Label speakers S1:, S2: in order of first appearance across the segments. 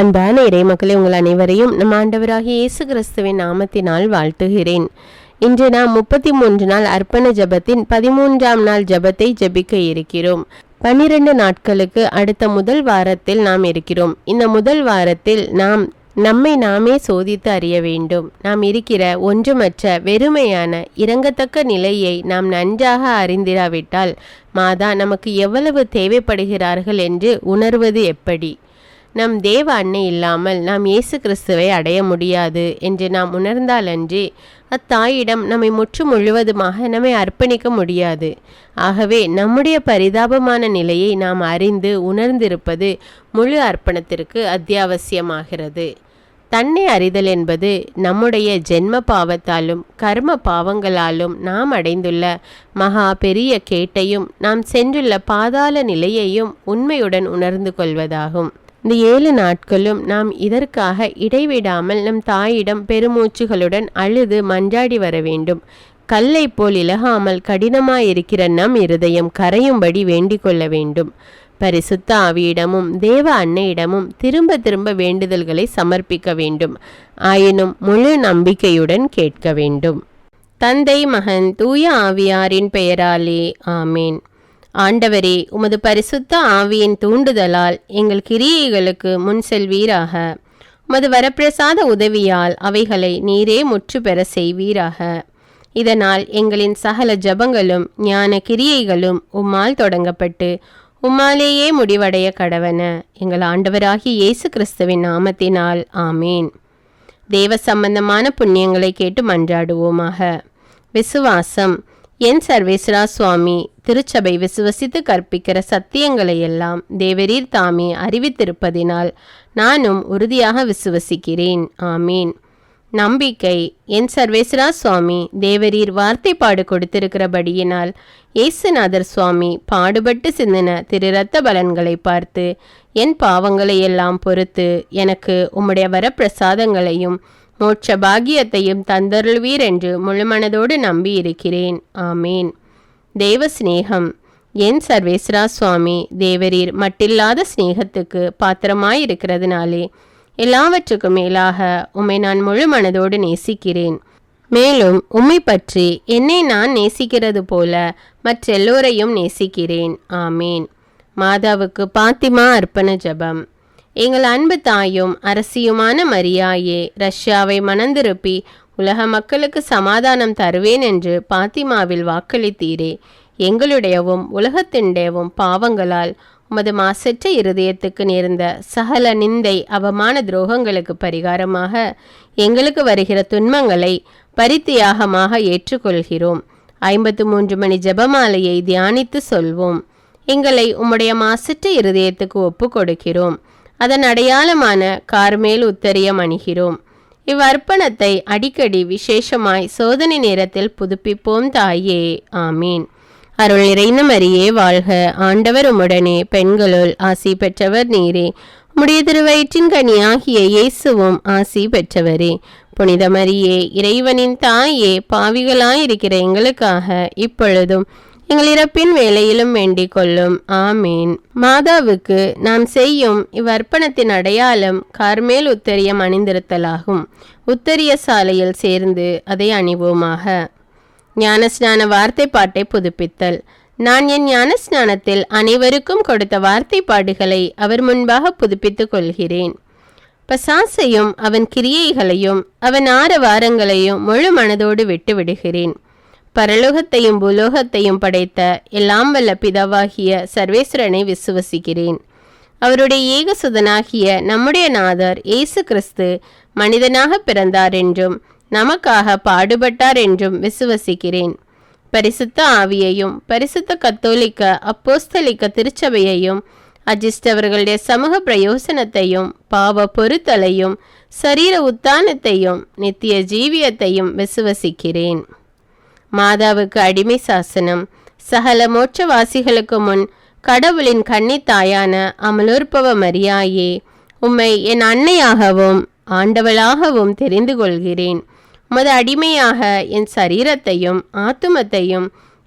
S1: அன்பான மக்களை உங்கள் அனைவரையும் நம் ஆண்டவராகிய இயேசு கிறிஸ்துவின் நாமத்தினால் வாழ்த்துகிறேன் இன்று நாம் முப்பத்தி மூன்று நாள் அர்ப்பண ஜபத்தின் பதிமூன்றாம் நாள் ஜபத்தை ஜபிக்க இருக்கிறோம் பன்னிரண்டு நாட்களுக்கு அடுத்த முதல் வாரத்தில் நாம் இருக்கிறோம் இந்த முதல் வாரத்தில் நாம் நம்மை நாமே சோதித்து அறிய வேண்டும் நாம் இருக்கிற ஒன்றுமற்ற வெறுமையான இறங்கத்தக்க நிலையை நாம் நன்றாக அறிந்திராவிட்டால் மாதா நமக்கு எவ்வளவு தேவைப்படுகிறார்கள் என்று உணர்வது எப்படி நம் தேவ அன்னை இல்லாமல் நாம் இயேசு கிறிஸ்துவை அடைய முடியாது என்று நாம் உணர்ந்தாலன்றி அத்தாயிடம் நம்மை முற்று முழுவதுமாக நம்மை அர்ப்பணிக்க முடியாது ஆகவே நம்முடைய பரிதாபமான நிலையை நாம் அறிந்து உணர்ந்திருப்பது முழு அர்ப்பணத்திற்கு அத்தியாவசியமாகிறது தன்னை அறிதல் என்பது நம்முடைய ஜென்ம பாவத்தாலும் கர்ம பாவங்களாலும் நாம் அடைந்துள்ள மகா பெரிய கேட்டையும் நாம் சென்றுள்ள பாதாள நிலையையும் உண்மையுடன் உணர்ந்து கொள்வதாகும் இந்த ஏழு நாட்களும் நாம் இதற்காக இடைவிடாமல் நம் தாயிடம் பெருமூச்சுகளுடன் அழுது மஞ்சாடி வர வேண்டும் கல்லை போல் இலகாமல் கடினமாயிருக்கிற நம் இருதயம் கரையும்படி வேண்டிக் கொள்ள வேண்டும் பரிசுத்த ஆவியிடமும் தேவ அன்னையிடமும் திரும்ப திரும்ப வேண்டுதல்களை சமர்ப்பிக்க வேண்டும் ஆயினும் முழு நம்பிக்கையுடன் கேட்க வேண்டும் தந்தை மகன் தூய ஆவியாரின் பெயராலே ஆமேன் ஆண்டவரே உமது பரிசுத்த ஆவியின் தூண்டுதலால் எங்கள் கிரியைகளுக்கு முன் செல்வீராக உமது வரப்பிரசாத உதவியால் அவைகளை நீரே முற்று பெற செய்வீராக இதனால் எங்களின் சகல ஜபங்களும் ஞான கிரியைகளும் உம்மால் தொடங்கப்பட்டு உம்மாலேயே முடிவடைய கடவன எங்கள் ஆண்டவராகி இயேசு கிறிஸ்துவின் நாமத்தினால் ஆமேன் தேவ சம்பந்தமான புண்ணியங்களை கேட்டு மன்றாடுவோமாக விசுவாசம் என் சர்வேஸ்வரா சுவாமி திருச்சபை விசுவசித்து கற்பிக்கிற சத்தியங்களை எல்லாம் தேவரீர் தாமே அறிவித்திருப்பதினால் நானும் உறுதியாக விசுவசிக்கிறேன் ஆமீன் நம்பிக்கை என் சர்வேஸ்வரா சுவாமி தேவரீர் வார்த்தைப்பாடு கொடுத்திருக்கிறபடியினால் ஏசுநாதர் சுவாமி பாடுபட்டு சிந்தின திரு ரத்த பலன்களை பார்த்து என் பாவங்களை எல்லாம் பொறுத்து எனக்கு உம்முடைய வரப்பிரசாதங்களையும் மோட்ச பாகியத்தையும் தந்தருள்வீர் என்று முழுமனதோடு நம்பி இருக்கிறேன் ஆமேன் தெய்வ சிநேகம் என் சர்வேஸ்வரா சுவாமி தேவரீர் மட்டில்லாத சிநேகத்துக்கு பாத்திரமாயிருக்கிறதுனாலே எல்லாவற்றுக்கும் மேலாக உம்மை நான் முழு மனதோடு நேசிக்கிறேன் மேலும் உம்மை பற்றி என்னை நான் நேசிக்கிறது போல மற்றெல்லோரையும் நேசிக்கிறேன் ஆமேன் மாதாவுக்கு பாத்திமா அர்ப்பண ஜபம் எங்கள் அன்பு தாயும் அரசியுமான மரியாயே ரஷ்யாவை மணந்திருப்பி உலக மக்களுக்கு சமாதானம் தருவேன் என்று பாத்திமாவில் வாக்களித்தீரே எங்களுடையவும் உலகத்தின்டையவும் பாவங்களால் உமது மாசற்ற இருதயத்துக்கு நேர்ந்த சகல நிந்தை அவமான துரோகங்களுக்கு பரிகாரமாக எங்களுக்கு வருகிற துன்பங்களை பரித்தியாகமாக ஏற்றுக்கொள்கிறோம் ஐம்பத்து மூன்று மணி ஜபமாலையை தியானித்து சொல்வோம் எங்களை உம்முடைய மாசற்ற இருதயத்துக்கு ஒப்பு கொடுக்கிறோம் அதன் அடையாளமான கார்மேல் உத்தரியம் அணிகிறோம் இவ்வர்ப்பணத்தை அடிக்கடி விசேஷமாய் சோதனை நேரத்தில் புதுப்பிப்போம் தாயே ஆமீன் அருள் நிறைந்த மரியே வாழ்க ஆண்டவர் உம்முடனே பெண்களுள் ஆசி பெற்றவர் நீரே முடிய திருவயிற்றின் கனியாகிய இயேசுவும் ஆசி பெற்றவரே புனித மரியே இறைவனின் தாயே பாவிகளாயிருக்கிற எங்களுக்காக இப்பொழுதும் எங்கள் இறப்பின் வேலையிலும் வேண்டிக் கொள்ளும் ஆமீன் மாதாவுக்கு நாம் செய்யும் இவ்வர்ப்பணத்தின் அடையாளம் கார்மேல் உத்தரியம் அணிந்திருத்தலாகும் உத்தரிய சாலையில் சேர்ந்து அதை அணிவோமாக ஞானஸ்நான வார்த்தை பாட்டை புதுப்பித்தல் நான் என் ஞானஸ்நானத்தில் அனைவருக்கும் கொடுத்த வார்த்தை பாடுகளை அவர் முன்பாக புதுப்பித்துக் கொள்கிறேன் பசாசையும் அவன் கிரியைகளையும் அவன் ஆறு வாரங்களையும் முழு மனதோடு விட்டு விடுகிறேன் பரலோகத்தையும் பூலோகத்தையும் படைத்த எல்லாம் வல்ல பிதாவாகிய சர்வேஸ்வரனை விசுவசிக்கிறேன் அவருடைய ஏகசுதனாகிய நம்முடைய நாதர் இயேசு கிறிஸ்து மனிதனாக பிறந்தார் என்றும் நமக்காக பாடுபட்டார் என்றும் விசுவசிக்கிறேன் பரிசுத்த ஆவியையும் பரிசுத்த கத்தோலிக்க அப்போஸ்தலிக்க திருச்சபையையும் அஜிஸ்டவர்களுடைய சமூக பிரயோசனத்தையும் பாவ பொருத்தலையும் சரீர உத்தானத்தையும் நித்திய ஜீவியத்தையும் விசுவசிக்கிறேன் மாதாவுக்கு அடிமை சாசனம் சகல மோட்சவாசிகளுக்கு முன் கடவுளின் தாயான அமலோற்பவ மரியாயே உம்மை என் அன்னையாகவும் ஆண்டவளாகவும் தெரிந்து கொள்கிறேன் உமது அடிமையாக என் சரீரத்தையும் ஆத்துமத்தையும்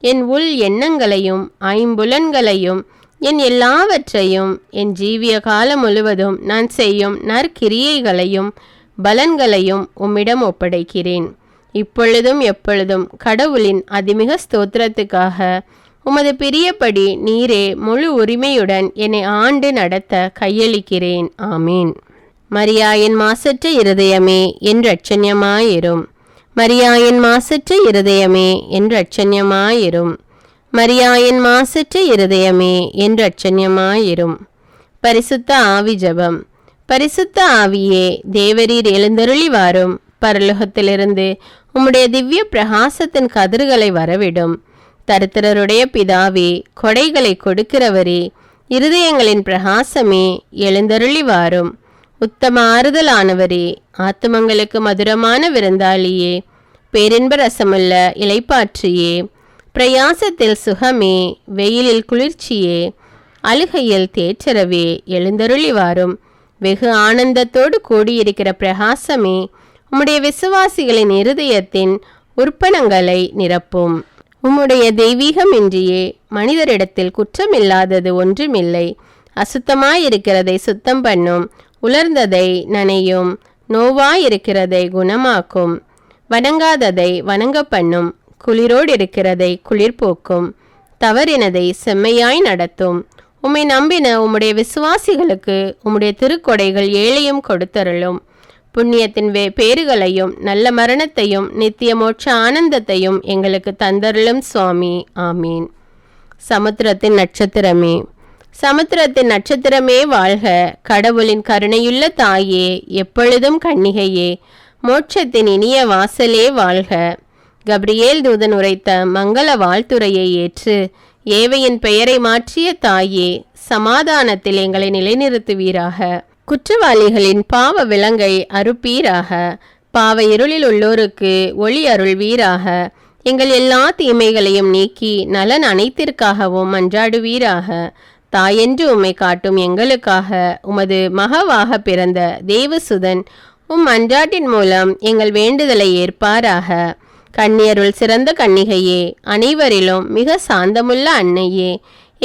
S1: என் உள் எண்ணங்களையும் ஐம்புலன்களையும் என் எல்லாவற்றையும் என் ஜீவிய காலம் முழுவதும் நான் செய்யும் நற்கிரியைகளையும் பலன்களையும் உம்மிடம் ஒப்படைக்கிறேன் இப்பொழுதும் எப்பொழுதும் கடவுளின் அதிமிக ஸ்தோத்திரத்துக்காக உமது பிரியபடி நீரே முழு உரிமையுடன் என்னை ஆண்டு நடத்த கையளிக்கிறேன் ஆமீன் மரியா என் மாசற்ற இருதயமே என் ரட்சண்யமாயிரும் மரியா என் மாசற்ற இருதயமே என் ரட்சண்யமாயிரும் மரியா என் மாசற்ற இருதயமே என் ரட்சண்யமாயிரும் பரிசுத்த ஆவி ஜபம் பரிசுத்த ஆவியே தேவரீர் எழுந்தருளி வாரும் பரலோகத்திலிருந்து உம்முடைய திவ்ய பிரகாசத்தின் கதிர்களை வரவிடும் தருத்திரருடைய பிதாவே கொடைகளை கொடுக்கிறவரே இருதயங்களின் பிரகாசமே எழுந்தருளி வாரும் உத்தம ஆறுதலானவரே ஆத்துமங்களுக்கு மதுரமான விருந்தாளியே பேரின்ப ரசமுள்ள இலைப்பாற்றியே பிரயாசத்தில் சுகமே வெயிலில் குளிர்ச்சியே அழுகையில் தேற்றரவே எழுந்தருளி வாரும் வெகு ஆனந்தத்தோடு கூடியிருக்கிற பிரகாசமே உம்முடைய விசுவாசிகளின் இருதயத்தின் உற்பணங்களை நிரப்பும் உம்முடைய தெய்வீகம் இன்றியே மனிதரிடத்தில் குற்றமில்லாதது ஒன்றுமில்லை அசுத்தமாயிருக்கிறதை சுத்தம் பண்ணும் உலர்ந்ததை நனையும் நோவாயிருக்கிறதை குணமாக்கும் வணங்காததை வணங்க பண்ணும் குளிரோடு இருக்கிறதை குளிர்போக்கும் தவறினதை செம்மையாய் நடத்தும் உம்மை நம்பின உம்முடைய விசுவாசிகளுக்கு உம்முடைய திருக்கொடைகள் ஏழையும் கொடுத்தருளும் புண்ணியத்தின் வே பேறுகளையும் நல்ல மரணத்தையும் நித்திய மோட்ச ஆனந்தத்தையும் எங்களுக்கு தந்தருளும் சுவாமி ஆமீன் சமுத்திரத்தின் நட்சத்திரமே சமுத்திரத்தின் நட்சத்திரமே வாழ்க கடவுளின் கருணையுள்ள தாயே எப்பொழுதும் கண்ணிகையே மோட்சத்தின் இனிய வாசலே வாழ்க கப்ரியேல் தூதன் உரைத்த மங்கள வாழ்த்துறையை ஏற்று ஏவையின் பெயரை மாற்றிய தாயே சமாதானத்தில் எங்களை நிலைநிறுத்துவீராக குற்றவாளிகளின் பாவ விலங்கை அறுப்பீராக பாவ இருளில் உள்ளோருக்கு ஒளி அருள் வீராக எங்கள் எல்லா தீமைகளையும் நீக்கி நலன் அனைத்திற்காகவும் மன்றாடுவீராக தாயென்று உம்மை காட்டும் எங்களுக்காக உமது மகவாக பிறந்த தேவசுதன் உம் அன்றாட்டின் மூலம் எங்கள் வேண்டுதலை ஏற்பாராக கண்ணியருள் சிறந்த கன்னிகையே அனைவரிலும் மிக சாந்தமுள்ள அன்னையே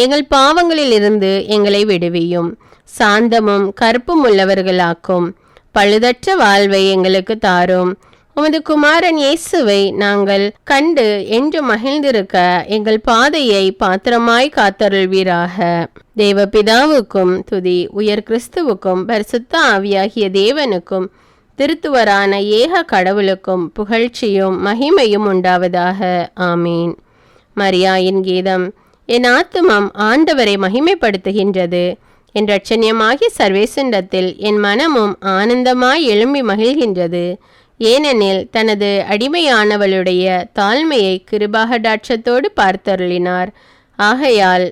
S1: எங்கள் பாவங்களிலிருந்து எங்களை விடுவியும் சாந்தமும் கற்பும் உள்ளவர்களாக்கும் பழுதற்ற வாழ்வை எங்களுக்கு தாரும் உமது குமாரன் இயேசுவை நாங்கள் கண்டு என்று மகிழ்ந்திருக்க எங்கள் பாதையை பாத்திரமாய் காத்தருள்வீராக தேவ பிதாவுக்கும் துதி உயர் கிறிஸ்துவுக்கும் பரிசுத்த ஆவியாகிய தேவனுக்கும் திருத்துவரான ஏக கடவுளுக்கும் புகழ்ச்சியும் மகிமையும் உண்டாவதாக ஆமீன் மரியாயின் கீதம் என் ஆத்துமம் ஆண்டவரை மகிமைப்படுத்துகின்றது என் ரட்சணியமாகிய சர்வேசண்டத்தில் என் மனமும் ஆனந்தமாய் எழும்பி மகிழ்கின்றது ஏனெனில் தனது அடிமையானவளுடைய தாழ்மையை கிருபாகடாட்சத்தோடு பார்த்தருளினார் ஆகையால்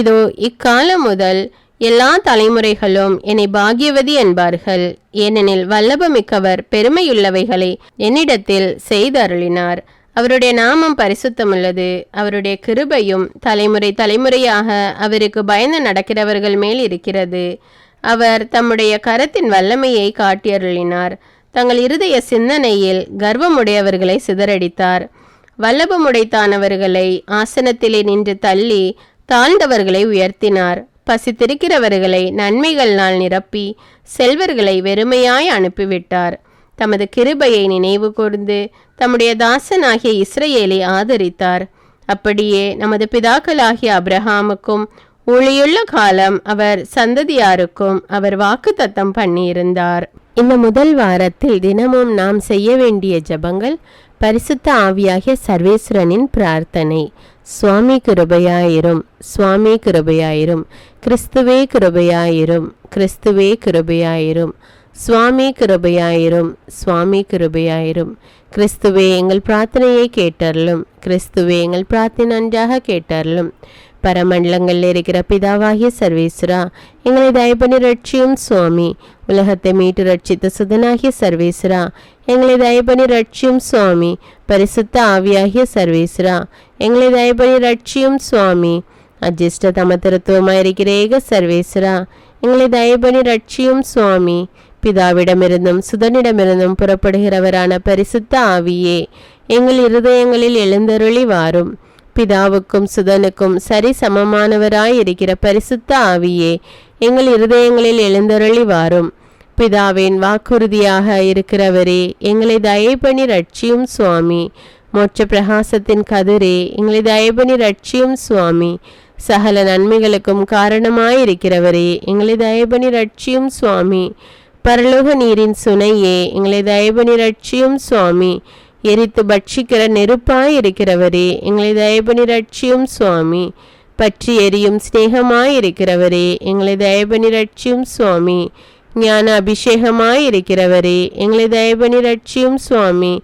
S1: இதோ இக்காலம் முதல் எல்லா தலைமுறைகளும் என்னை பாகியவதி என்பார்கள் ஏனெனில் வல்லபமிக்கவர் பெருமையுள்ளவைகளை என்னிடத்தில் செய்தருளினார் அவருடைய நாமம் பரிசுத்தமுள்ளது அவருடைய கிருபையும் தலைமுறை தலைமுறையாக அவருக்கு பயந்து நடக்கிறவர்கள் மேல் இருக்கிறது அவர் தம்முடைய கரத்தின் வல்லமையை காட்டியருளினார் தங்கள் இருதய சிந்தனையில் கர்வமுடையவர்களை சிதறடித்தார் வல்லபமுடைத்தானவர்களை ஆசனத்திலே நின்று தள்ளி தாழ்ந்தவர்களை உயர்த்தினார் பசித்திருக்கிறவர்களை நாள் நிரப்பி செல்வர்களை வெறுமையாய் அனுப்பிவிட்டார் தமது கிருபையை நினைவு கூர்ந்து தம்முடைய தாசனாகிய இஸ்ரேலை ஆதரித்தார் அப்படியே நமது பிதாக்களாகிய அப்ரஹாமுக்கும் ஒளியுள்ள காலம் அவர் சந்ததியாருக்கும் அவர் வாக்கு தத்தம் பண்ணியிருந்தார் இந்த முதல் வாரத்தில் தினமும் நாம் செய்ய வேண்டிய ஜபங்கள் பரிசுத்த ஆவியாகிய சர்வேஸ்வரனின் பிரார்த்தனை சுவாமி கிருபையாயிரும் சுவாமி கிருபையாயிரும் கிறிஸ்துவே கிருபையாயிரும் கிறிஸ்துவே கிருபையாயிரும் சுவாமி கிருபையாயிரும் சுவாமி கிருபையாயிரும் கிறிஸ்துவே எங்கள் பிரார்த்தனையை கேட்டருளும் கிறிஸ்துவே எங்கள் பிரார்த்தனை நன்றாக கேட்டருளும் பரமண்டலங்களில் இருக்கிற பிதாவாகிய சர்வேஸ்வரா எங்களை தயப்பணி ரட்சியும் சுவாமி உலகத்தை மீட்டு ரட்சித்த சுதனாகிய சர்வேஸ்வரா எங்களை தயப்பணி ரட்சியும் சுவாமி பரிசுத்த ஆவியாகிய சர்வேஸ்வரா எங்களை தயப்பணி ரட்சியும் சுவாமி அஜிஷ்ட தமத்திருத்துவமாயிருக்கிற ஏக சர்வேஸ்வரா எங்களை தயப்பணி ரட்சியும் சுவாமி பிதாவிடமிருந்தும் சுதனிடமிருந்தும் புறப்படுகிறவரான பரிசுத்த ஆவியே எங்கள் இருதயங்களில் எழுந்தருளி வாரும் பிதாவுக்கும் சுதனுக்கும் சரி சமமானவராயிருக்கிற பரிசுத்த ஆவியே எங்கள் இருதயங்களில் எழுந்தருளி வாரும் பிதாவின் வாக்குறுதியாக இருக்கிறவரே எங்களை தயை ரட்சியும் சுவாமி மோட்ச பிரகாசத்தின் கதிரே எங்களை தயபணி ரட்சியும் சுவாமி சகல நன்மைகளுக்கும் காரணமாயிருக்கிறவரே எங்களை தயபணி ரட்சியும் சுவாமி பரலோக நீரின் சுனையே எங்களை தயவு நிரட்சியும் சுவாமி எரித்து பட்சிக்கிற நெருப்பாய் இருக்கிறவரே எங்களை தயவு நிரட்சியும் சுவாமி பற்றி எரியும் ஸ்நேகமாய் இருக்கிறவரே எங்களை தயவு நிரட்சியும் சுவாமி ஞான அபிஷேகமாய் இருக்கிறவரே எங்களை தயவு நிரட்சியும் சுவாமி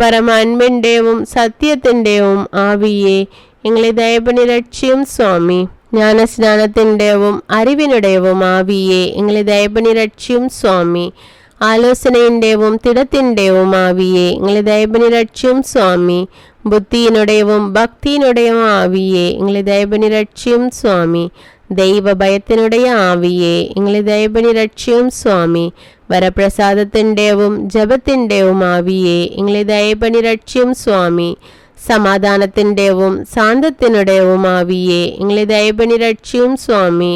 S1: പരമ അൻപിൻ്റെയും സത്യത്തിൻ്റെയും ആവിയെ എങ്ങളെ ദയപനിരക്ഷ്യം സ്വാമി ജ്ഞാനസ്നാനത്തിൻ്റെയും അറിവിനുടേവും ആവിയെ എങ്ങളെ ദയപനിരക്ഷ്യം സ്വാമി ആലോചനയുടെയും തിടത്തിൻ്റെയും ആവിയെ എങ്ങളെ ദയപനിരക്ഷ്യം സ്വാമി ബുദ്ധിയുടെയും ഭക്തിയുടെയും ആവിയെ എങ്ങളെ ദയപനിരക്ഷ്യം സ്വാമി ദൈവഭയത്തിനുടയ ആവിയെ എങ്ങളെ ദയപനിരക്ഷ്യം സ്വാമി വരപ്രസാദത്തിൻ്റെയും ജപത്തിൻ്റെയും ആവിയെ എങ്ങളെ ദയപനിരക്ഷ്യം സ്വാമി സമാധാനത്തിൻ്റെയും സാന്തത്തിനുടെയും ആവിയെ എങ്ങളെ ദയപണി രക്ഷിയും സ്വാമി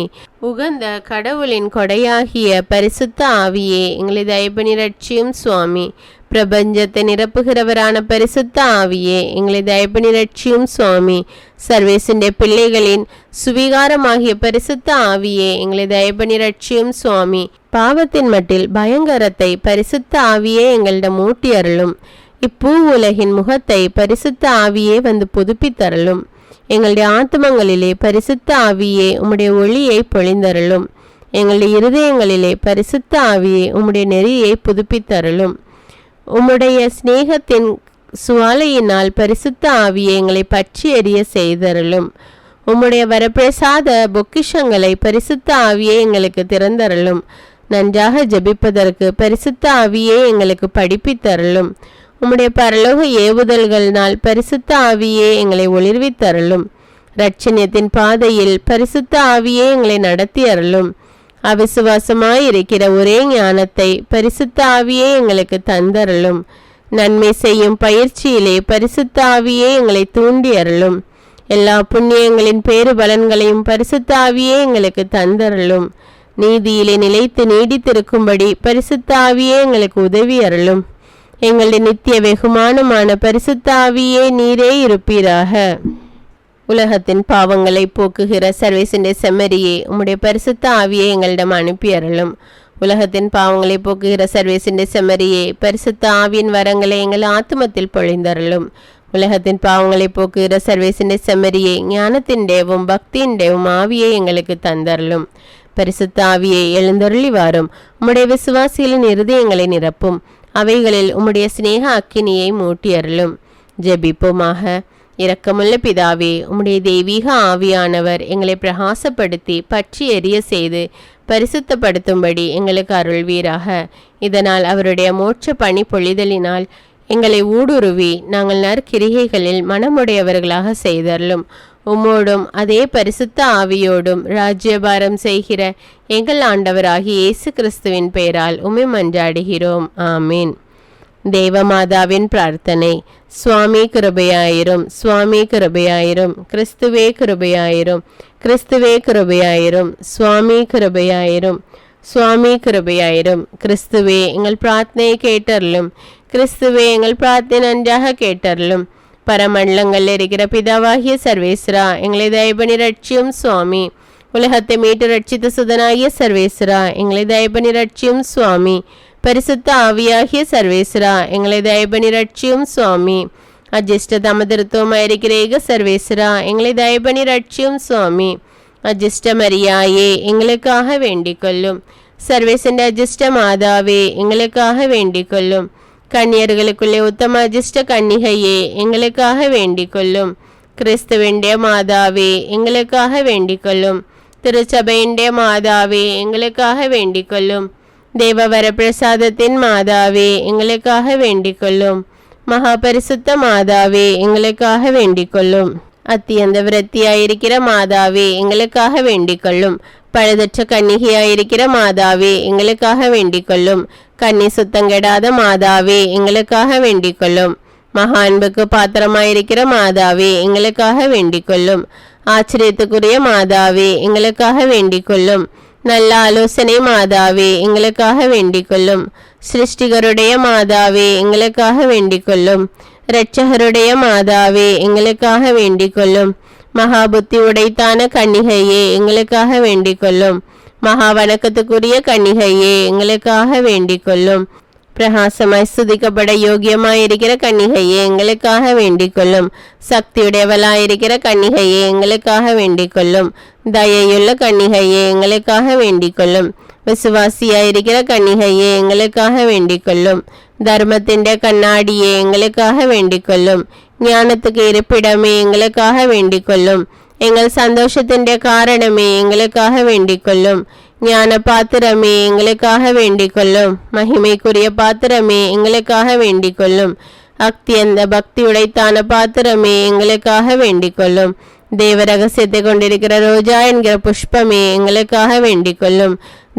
S1: ഉകந்த கடவுளின் கொடையாகிய பரிசுத்த ஆவியே எங்களை தயபணி ரட்சியும் சுவாமி പ്രപഞ്ചത്തെ നിരപ്പുകിറവരാണ് പരിശുദ്ധ ആവിയെ എങ്ങളെ ദയപണി രക്ഷിയും സ്വാമി സർവീസിന്റെ പിള്ളികളിൻ സ്വീകാരമാകിയ പരിശുദ്ധ ആവിയെ എങ്ങളെ ദയപണി രക്ഷിയും സ്വാമി പാവത്തിൻ മട്ടിൽ ഭയങ്കരത്തെ പരിശുദ്ധ ആവിയെ എങ്ങളുടെ മൂട്ടിയരുളും இப்பூ உலகின் முகத்தை பரிசுத்த ஆவியே வந்து புதுப்பித்தரலும் எங்களுடைய ஆத்மங்களிலே பரிசுத்த ஆவியே உம்முடைய ஒளியை பொழிந்தரலும் எங்களுடைய இருதயங்களிலே பரிசுத்த ஆவியே உம்முடைய நெறியை புதுப்பித்தரலும் உம்முடைய சிநேகத்தின் சுவாலையினால் பரிசுத்த ஆவியை எங்களை பற்றி எறிய செய்தரலும் உம்முடைய வரப்பிரசாத பொக்கிஷங்களை பரிசுத்த ஆவியே எங்களுக்கு திறந்தரலும் நன்றாக ஜபிப்பதற்கு பரிசுத்த ஆவியே எங்களுக்கு படிப்பித்தரலும் உம்முடைய பரலோக ஏவுதல்களினால் பரிசுத்த ஆவியே எங்களை ஒளிர்வித்தரலும் இரட்சணியத்தின் பாதையில் பரிசுத்த ஆவியே எங்களை நடத்தி அருளும் அவிசுவாசமாயிருக்கிற ஒரே ஞானத்தை பரிசுத்த ஆவியே எங்களுக்கு தந்தருளும் நன்மை செய்யும் பயிற்சியிலே பரிசுத்த ஆவியே எங்களை தூண்டி அருளும் எல்லா புண்ணியங்களின் பேறு பலன்களையும் பரிசுத்த ஆவியே எங்களுக்கு தந்தருளும் நீதியிலே நிலைத்து நீடித்திருக்கும்படி பரிசுத்த ஆவியே எங்களுக்கு உதவி அருளும் எங்களுடைய நித்திய வெகுமானமான பரிசுத்தாவியே நீரே இருப்பீராக உலகத்தின் பாவங்களை போக்குகிற சர்வேசண்டே செம்மரியே உம்முடைய பரிசுத்த ஆவியை எங்களிடம் அனுப்பி அருளும் உலகத்தின் பாவங்களை போக்குகிற சர்வேசண்டே செம்மரியே பரிசுத்த ஆவியின் வரங்களை எங்கள் ஆத்மத்தில் பொழிந்தருளும் உலகத்தின் பாவங்களை போக்குகிற சர்வேசண்டே செம்மரியே ஞானத்தின்டேவும் பக்தியின்டேவும் ஆவியை எங்களுக்கு தந்தருளும் பரிசுத்த ஆவியை எழுந்தருளி வாரும் உம்முடைய விசுவாசிகளின் இருதயங்களை நிரப்பும் அவைகளில் உம்முடைய சிநேக அக்கினியை அருளும் ஜபிப்போமாக இரக்கமுள்ள பிதாவே உம்முடைய தெய்வீக ஆவியானவர் எங்களை பிரகாசப்படுத்தி பற்றி எரிய செய்து பரிசுத்தப்படுத்தும்படி எங்களுக்கு அருள்வீராக இதனால் அவருடைய மோட்ச பணி பொழிதலினால் எங்களை ஊடுருவி நாங்கள் நற்கிரிகைகளில் மனமுடையவர்களாக செய்தருளும் உம்மோடும் அதே பரிசுத்த ஆவியோடும் ராஜ்யபாரம் செய்கிற எங்கள் ஆண்டவராகி இயேசு கிறிஸ்துவின் பெயரால் உமை மன்றாடுகிறோம் ஆமீன் தேவமாதாவின் பிரார்த்தனை சுவாமி கிருபையாயிரும் சுவாமி கிருபையாயிரும் கிறிஸ்துவே கிருபையாயிரும் கிறிஸ்துவே கிருபையாயிரும் சுவாமி கிருபையாயிரும் சுவாமி கிருபையாயிரும் கிறிஸ்துவே எங்கள் பிரார்த்தனையை கேட்டறலும் கிறிஸ்துவே எங்கள் பிரார்த்தனை நன்றாக கேட்டறலும் പരമണ്ഡലങ്ങളിൽ ഇരിക്കുന്ന പിതാവാഹിയ സർവേശ്വര എങ്ങളെ ദയപണി രക്ഷ്യം സ്വാമി ഉലഹത്തെ മീട്ട് രക്ഷിത സുതനായ സർവേശ്വര എങ്ങളെ ദയപണി രക്ഷ്യം സ്വാമി പരിശുദ്ധ ആവിയാഹിയ സർവേശ്വര എങ്ങളെ ദയപണി രക്ഷ്യം സ്വാമി അജിഷ്ട തമതിർത്തവുമായിരിക്കുന്ന ഏക സർവേശ്വര എങ്ങളെ ദയപണി രക്ഷ്യം സ്വാമി അജിഷ്ട മരിയായേ എങ്ങൾക്കാഹ വേണ്ടിക്കൊല്ലും സർവേസിൻ്റെ അജിഷ്ട മാതാവേ എങ്ങൾക്കാഹ വേണ്ടിക്കൊല്ലും கன்னியர்களுக்குள்ளே உத்தம அதிர்ஷ்ட கன்னிகையே எங்களுக்காக வேண்டிக் கொள்ளும் கிறிஸ்துவிண்டே மாதாவே எங்களுக்காக வேண்டிக் கொள்ளும் திருச்சபையிண்டே மாதாவே எங்களுக்காக வேண்டிக் கொள்ளும் தேவவர மாதாவே எங்களுக்காக வேண்டிக் கொள்ளும் மகாபரிசுத்த மாதாவே எங்களுக்காக வேண்டிக் கொள்ளும் அத்தியந்த விரத்தியாயிருக்கிற மாதாவே எங்களுக்காக வேண்டிக் கொள்ளும் பழுதற்ற கன்னிகையாயிருக்கிற மாதாவே எங்களுக்காக வேண்டிக் கொள்ளும் கன்னி கெடாத மாதாவே எங்களுக்காக வேண்டிக் கொள்ளும் மகா அன்புக்கு பாத்திரமாயிருக்கிற மாதாவே எங்களுக்காக வேண்டிக் கொள்ளும் ஆச்சரியத்துக்குரிய மாதாவே எங்களுக்காக வேண்டிக் கொள்ளும் நல்ல ஆலோசனை மாதாவே எங்களுக்காக வேண்டிக் கொள்ளும் சிருஷ்டிகருடைய மாதாவே எங்களுக்காக வேண்டிக் கொள்ளும் இரட்சகருடைய மாதாவே எங்களுக்காக வேண்டிக் கொள்ளும் மகா புத்தி உடைத்தான கன்னிகையே எங்களுக்காக வேண்டிக் கொள்ளும் மகா வணக்கத்துக்குரிய கன்னிகையே எங்களுக்காக வேண்டிக் கொள்ளும் பிரகாசமாய் சுதிக்கப்பட யோகியமாயிருக்கிற கன்னிகையே எங்களுக்காக வேண்டிக் கொள்ளும் சக்தியுடையவளாயிருக்கிற கன்னிகையே எங்களுக்காக வேண்டிக் கொள்ளும் தயையுள்ள கன்னிகையே எங்களுக்காக வேண்டிக் கொள்ளும் വിശ്വാസിയായിരിക്കുന്ന കന്യകയെ എങ്ങൾക്കാക വേണ്ടിക്കൊള്ളും ധർമ്മത്തിന്റെ കണ്ണാടിയെ എങ്ങൾക്കാക വേണ്ടിക്കൊള്ളും ஞானத்துக்கு இருப்பிடமே எங்களுக்காக வேண்டிக்கொள்ளும் எங்கள் சந்தோஷத்தின் காரணமே எங்களுக்காக வேண்டிக்கொள்ளும் ஞான பாத்திரமே எங்களுக்காக வேண்டிக்கொள்ளும் மகிமைக்குரிய பாத்திரமே எங்களுக்காக வேண்டிக்கொள்ளும் அக்தி அந்த பக்தி உடைத்தான பாத்திரமே எங்களுக்காக வேண்டிக்கொள்ளும் தேவ ரகசியத்தை கொண்டிருக்கிற ரோஜா என்கிற புஷ்பமே எங்களுக்காக வேண்டிக் கொள்ளும்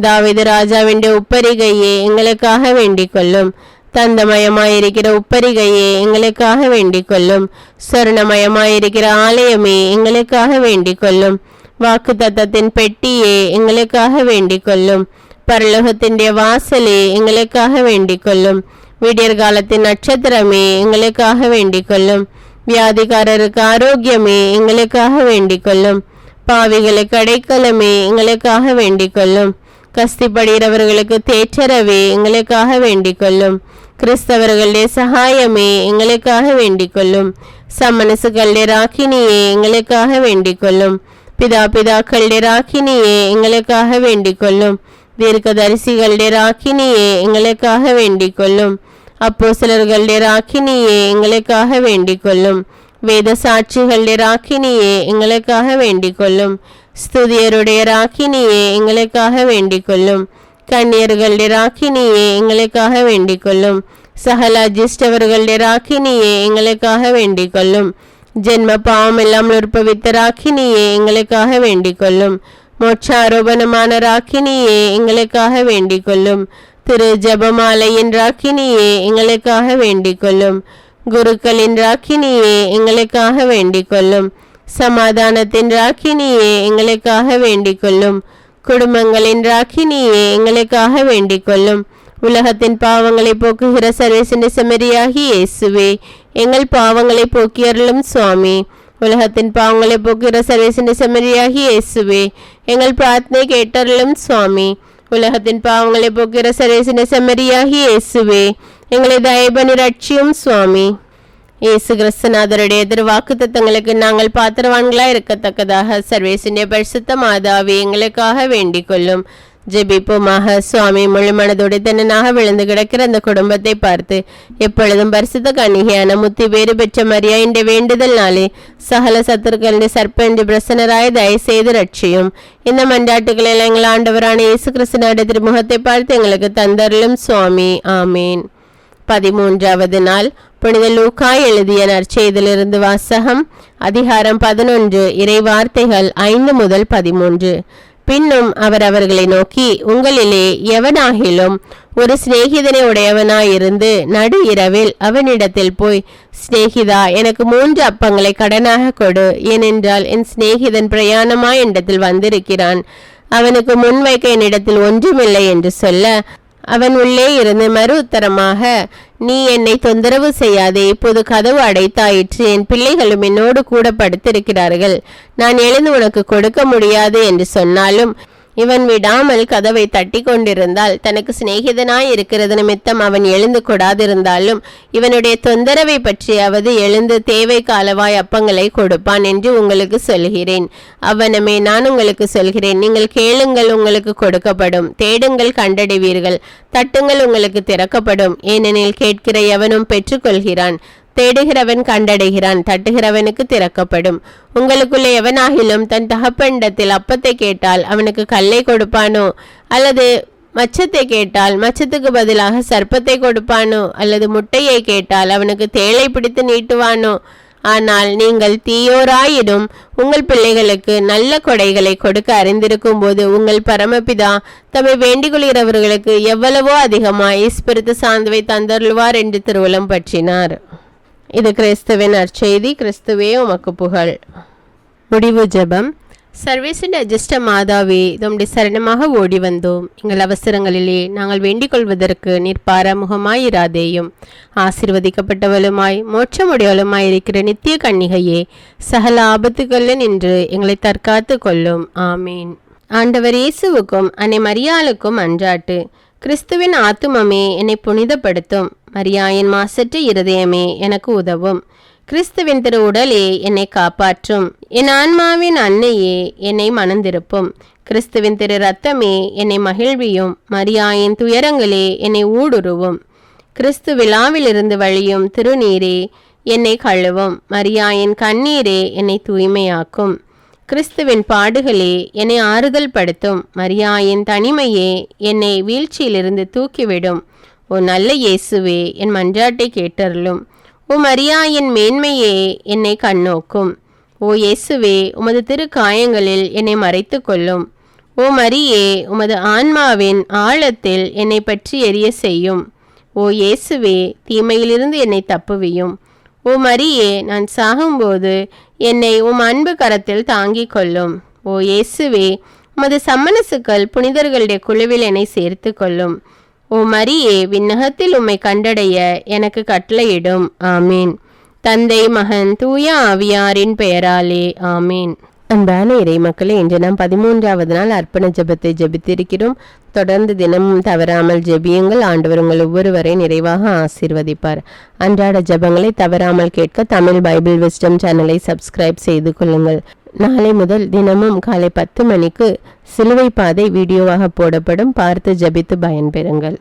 S1: தாவிது ராஜாவிൻ്റെ உப்பரிகையே எங்களுக்காக வேண்டிக் கொள்ளும் தந்தமயமாயிருக்கிற உப்பரிகையே எங்களுக்காக வேண்டிக் கொள்ளும் சொர்ணமயமாயிருக்கிற ஆலயமே எங்களுக்காக வேண்டிக் கொள்ளும் வாக்கு தத்தத்தின் பெட்டியே எங்களுக்காக வேண்டிக் கொள்ளும் பரலோகத்திൻ്റെ வாசலே எங்களுக்காக வேண்டிக் கொள்ளும் விடியற்காலத்தின் நட்சத்திரமே எங்களுக்காக வேண்டிக் கொள்ளும் வியாதிகாரருக்கு ஆரோக்கியமே எங்களுக்காக வேண்டிக் கொள்ளும் பாவிகளுக்கு அடைக்கலமே எங்களுக்காக வேண்டிக் கொள்ளும் கஸ்திப்படுகிறவர்களுக்கு தேற்றரவே எங்களுக்காக வேண்டிக் கொள்ளும் கிறிஸ்தவர்களுடைய சகாயமே எங்களுக்காக வேண்டிக் கொள்ளும் சமனசுகளுடைய ராக்கினியே எங்களுக்காக வேண்டிக் கொள்ளும் பிதா பிதாக்களுடைய ராக்கினியே எங்களுக்காக வேண்டிக் கொள்ளும் தீர்க்கதரிசிகளுடைய ராக்கினியே எங்களுக்காக வேண்டிக் கொள்ளும் அப்போ சிலர்கள் ராக்கினியே எங்களுக்காக வேண்டிக் கொள்ளும் வேத சாட்சிகளுடைய ராக்கினியே எங்களுக்காக வேண்டிக் கொள்ளும் ஸ்துதியருடைய ராக்கினியே எங்களுக்காக வேண்டிக் கொள்ளும் கன்னியர்களுடைய ராக்கினியே எங்களுக்காக வேண்டிக் கொள்ளும் சகல அஜிஷ்டவர்களுடைய ராக்கினியே எங்களுக்காக வேண்டிக் கொள்ளும் ஜென்ம பாவம் எல்லாம் உற்பவித்த ராக்கினியே எங்களுக்காக வேண்டிக் கொள்ளும் மோட்சாரோபணமான ராக்கினியே எங்களுக்காக வேண்டிக் கொள்ளும் திரு ஜபமாலையின் ராக்கினியே எங்களுக்காக வேண்டிக் கொள்ளும் குருக்களின் ராக்கினியே எங்களுக்காக வேண்டிக் கொள்ளும் சமாதானத்தின் ராக்கினியே எங்களுக்காக வேண்டிக் கொள்ளும் குடும்பங்களின் ராக்கினியே எங்களுக்காக வேண்டிக் கொள்ளும் உலகத்தின் பாவங்களை போக்குகிற சர்வேசண்ட செமரியாகி இயேசுவே எங்கள் பாவங்களை போக்கியருளும் சுவாமி உலகத்தின் பாவங்களை போக்குகிற சர்வேசண்ட செமரியாகி இயேசுவே எங்கள் பிரார்த்தனை கேட்டருளும் சுவாமி உலகத்தின் பாவங்களை போக்குற சரேசின செம்மரியாகி இயேசுவே எங்களை தயபனி ரட்சியும் சுவாமி இயேசு கிறிஸ்துநாதருடைய திருவாக்கு தத்தங்களுக்கு நாங்கள் பாத்திரவான்களாய் இருக்கத்தக்கதாக சர்வேசினிய பரிசுத்த மாதாவி எங்களுக்காக வேண்டிக் கொள்ளும் ஜெபிப்போமாக சுவாமி முழுமனதோடு தன்னனாக விழுந்து கிடக்கிற அந்த குடும்பத்தை பார்த்து எப்பொழுதும் பரிசுத்த கண்ணிகையான முத்தி வேறு பெற்ற மரியா இந்த வேண்டுதல் நாளே சகல சத்துருக்களின் சர்ப்பென்று பிரசனராய தயவு செய்து ரட்சியும் இந்த மண்டாட்டுகளில் எங்கள் ஆண்டவரான இயேசு கிறிஸ்துனோட திருமுகத்தை பார்த்து எங்களுக்கு தந்தருளும் சுவாமி ஆமேன் பதிமூன்றாவது நாள் புனித லூக்கா எழுதிய நற்செய்திலிருந்து வாசகம் அதிகாரம் பதினொன்று இறை வார்த்தைகள் ஐந்து முதல் பதிமூன்று பின்னும் அவர் அவர்களை நோக்கி உங்களிலே எவனாகிலும் ஒரு சிநேகிதனை உடையவனாயிருந்து நடு இரவில் அவனிடத்தில் போய் சிநேகிதா எனக்கு மூன்று அப்பங்களை கடனாக கொடு ஏனென்றால் என் சிநேகிதன் பிரயாணமா என்னிடத்தில் வந்திருக்கிறான் அவனுக்கு முன்வைக்க என்னிடத்தில் ஒன்றுமில்லை என்று சொல்ல அவன் உள்ளே இருந்து மறு உத்தரமாக நீ என்னை தொந்தரவு செய்யாதே இப்போது கதவு அடைத்தாயிற்று என் பிள்ளைகளும் என்னோடு கூட படுத்திருக்கிறார்கள் நான் எழுந்து உனக்கு கொடுக்க முடியாது என்று சொன்னாலும் இவன் விடாமல் கதவை தட்டி கொண்டிருந்தால் தனக்கு சிநேகிதனாய் இருக்கிறது நிமித்தம் அவன் எழுந்து கொடாதிருந்தாலும் இவனுடைய தொந்தரவை பற்றியாவது எழுந்து தேவை காலவாய் அப்பங்களை கொடுப்பான் என்று உங்களுக்கு சொல்கிறேன் அவனமே நான் உங்களுக்கு சொல்கிறேன் நீங்கள் கேளுங்கள் உங்களுக்கு கொடுக்கப்படும் தேடுங்கள் கண்டடைவீர்கள் தட்டுங்கள் உங்களுக்கு திறக்கப்படும் ஏனெனில் கேட்கிற எவனும் பெற்றுக்கொள்கிறான் தேடுகிறவன் கண்டடைகிறான் தட்டுகிறவனுக்கு திறக்கப்படும் உங்களுக்குள்ளே எவனாகிலும் தன் தகப்பண்டத்தில் அப்பத்தை கேட்டால் அவனுக்கு கல்லை கொடுப்பானோ அல்லது மச்சத்தை கேட்டால் மச்சத்துக்கு பதிலாக சர்ப்பத்தை கொடுப்பானோ அல்லது முட்டையை கேட்டால் அவனுக்கு தேளை பிடித்து நீட்டுவானோ ஆனால் நீங்கள் தீயோராயினும் உங்கள் பிள்ளைகளுக்கு நல்ல கொடைகளை கொடுக்க அறிந்திருக்கும் போது உங்கள் பரமபிதா தம்மை வேண்டிக் கொள்கிறவர்களுக்கு எவ்வளவோ அதிகமாய் ஈஸ்பிரித்து சாந்தவை தந்தருள்வார் என்று திருவலம் பற்றினார் இது கிறிஸ்துவின் நற்செய்தி கிறிஸ்துவே உமக்கு புகழ் முடிவு ஜபம் சர்வேசின் அஜிஸ்ட மாதாவே தம்முடைய சரணமாக ஓடி வந்தோம் எங்கள் அவசரங்களிலே நாங்கள் வேண்டிக் கொள்வதற்கு நீர் பாரமுகமாயிராதேயும் ஆசிர்வதிக்கப்பட்டவளுமாய் மோட்சமுடையவளுமாய் இருக்கிற நித்திய கன்னிகையே சகல ஆபத்துகளில் நின்று எங்களை தற்காத்து கொள்ளும் ஆமீன் ஆண்டவர் இயேசுவுக்கும் அன்னை மரியாளுக்கும் அன்றாட்டு கிறிஸ்துவின் ஆத்துமமே என்னை புனிதப்படுத்தும் மரியாயின் மாசற்ற இருதயமே எனக்கு உதவும் கிறிஸ்துவின் திரு உடலே என்னை காப்பாற்றும் என் ஆன்மாவின் அன்னையே என்னை மணந்திருப்பும் கிறிஸ்துவின் திரு ரத்தமே என்னை மகிழ்வியும் மரியாயின் துயரங்களே என்னை ஊடுருவும் கிறிஸ்து விழாவிலிருந்து வழியும் திருநீரே என்னை கழுவும் மரியாயின் கண்ணீரே என்னை தூய்மையாக்கும் கிறிஸ்துவின் பாடுகளே என்னை ஆறுதல் படுத்தும் மரியாயின் தனிமையே என்னை வீழ்ச்சியிலிருந்து தூக்கிவிடும் ஓ நல்ல இயேசுவே என் மன்றாட்டை கேட்டருளும் ஓ மரியாயின் மேன்மையே என்னை கண்ணோக்கும் ஓ இயேசுவே உமது திரு காயங்களில் என்னை மறைத்து கொள்ளும் ஓ மரியே உமது ஆன்மாவின் ஆழத்தில் என்னை பற்றி எரிய செய்யும் ஓ இயேசுவே தீமையிலிருந்து என்னை தப்புவியும் அரியே நான் சாகும்போது என்னை உம் அன்பு கரத்தில் தாங்கிக் கொள்ளும் ஓ இயேசுவே உமது சம்மனசுக்கள் புனிதர்களுடைய குழுவில் என்னை சேர்த்து கொள்ளும் ஓ மரியே விண்ணகத்தில் உம்மை கண்டடைய எனக்கு கட்டளையிடும் ஆமீன் தந்தை மகன் தூய ஆவியாரின் பெயராலே ஆமீன் அன்பான இறை மக்களே இன்று நாம் பதிமூன்றாவது நாள் அர்ப்பண ஜபத்தை ஜபித்திருக்கிறோம் தொடர்ந்து தினமும் தவறாமல் ஜெபியுங்கள் ஆண்டவர் உங்கள் ஒவ்வொருவரை நிறைவாக ஆசீர்வதிப்பார் அன்றாட ஜபங்களை தவறாமல் கேட்க தமிழ் பைபிள் விஸ்டம் சேனலை சப்ஸ்கிரைப் செய்து கொள்ளுங்கள் நாளை முதல் தினமும் காலை பத்து மணிக்கு சிலுவை பாதை வீடியோவாக போடப்படும் பார்த்து ஜபித்து பயன்பெறுங்கள்